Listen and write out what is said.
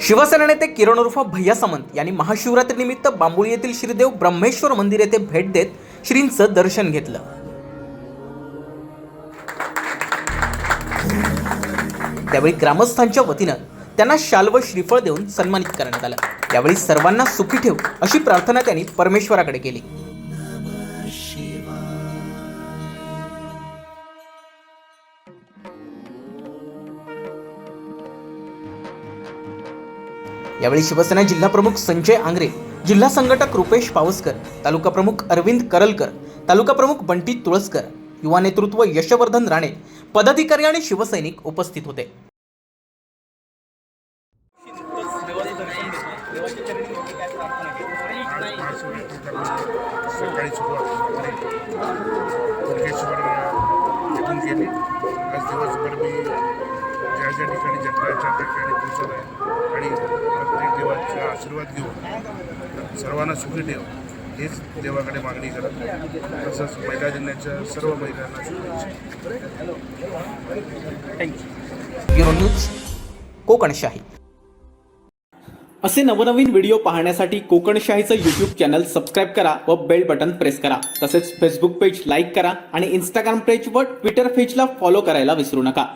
शिवसेना नेते किरण उर्फ भैया सामंत यांनी महाशिवरात्रीनिमित्त बांबोळी येथील श्रीदेव ब्रह्मेश्वर मंदिर येथे भेट देत श्रींचं दर्शन घेतलं. त्यावेळी ग्रामस्थांच्या वतीनं त्यांना शाल व श्रीफळ देऊन सन्मानित करण्यात आलं. यावेळी सर्वांना सुखी ठेव अशी प्रार्थना त्यांनी परमेश्वराकडे केली. यावेळी शिवसेना जिल्हा प्रमुख संजय आंग्रे जिल्हा संघटक रुपेश पावसकर तालुका प्रमुख अरविंद करलकर तालुका प्रमुख बंटी तुळसकर युवा नेतृत्व यशवर्धन राणे पदाधिकारी आणि शिवसैनिक उपस्थित होते. आज दिवसभर मी ज्या ज्या ठिकाणी जत्रा त्या ठिकाणी पोचत आहे आणि आशीर्वाद घेऊन सर्वांना सुखी ठेव हेच देवाकडे मागणी करत आहे. तसंच महिला दिनाच्या सर्व महिलांना शुभेच्छा ब्युरो न्यूज कोकणशाही. असे नवनवीन व्हिडिओ पाहण्यासाठी कोकणशाहीचं यूट्यूब चॅनल सबस्क्राईब करा व बेल बटन प्रेस करा. तसेच फेसबुक पेज लाईक करा आणि इंस्टाग्राम पेज व ट्विटर पेजला फॉलो करायला विसरू नका.